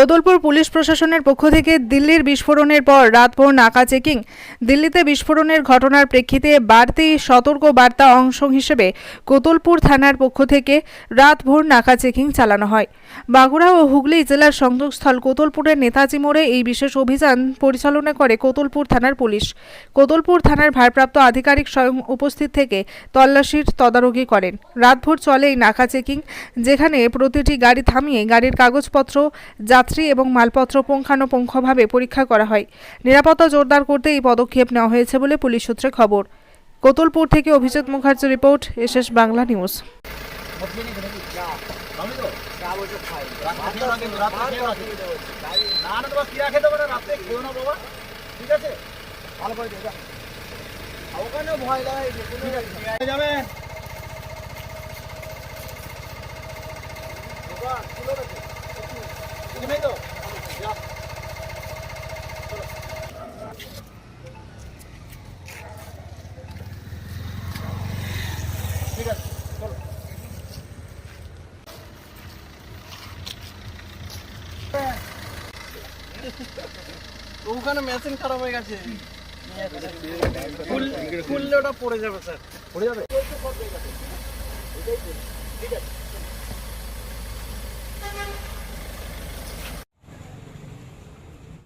কোদলপুর police প্রশাসনের পক্ষ থেকে দিল্লির বিস্ফোরণের পর রাতভর নাকা চেকিং। দিল্লিতে বিস্ফোরণের ঘটনার প্রেক্ষিতে বাড়তি সতর্ক বার্তা অংশ হিসেবে কোতলপুর থানার পক্ষ থেকে রাতভর নাকা চেকিং চালানো হয়। বাঁকুড়া ও হুগলি জেলার সংযোগস্থল কোতলপুরের নেতাজি মোড়ে এই বিশেষ অভিযান পরিচালনা করে কোতলপুর থানার পুলিশ। কোতলপুর থানার ভারপ্রাপ্ত আধিকারিক স্বয়ং উপস্থিত থেকে তল্লাশির তদারকি করেন। রাতভর চলে এই নাকা চেকিং, যেখানে প্রতিটি গাড়ি থামিয়ে গাড়ির কাগজপত্র, যাত্রী এবং মালপত্র পুঙ্খানুপুঙ্খভাবে পরীক্ষা করা হয়। নিরাপত্তা জোরদার করতে এই পদক্ষেপ নেওয়া হয়েছে বলে পুলিশ সূত্রে খবর। কোতলপুর থেকে Abhijit Mukherjee report, SS Bangla news. ভয় যাবে ওখানে মেশিন খারাপ হয়ে গেছে। খুল- খুললে ওটা পড়ে যাবে স্যার। পড়ে যাবে?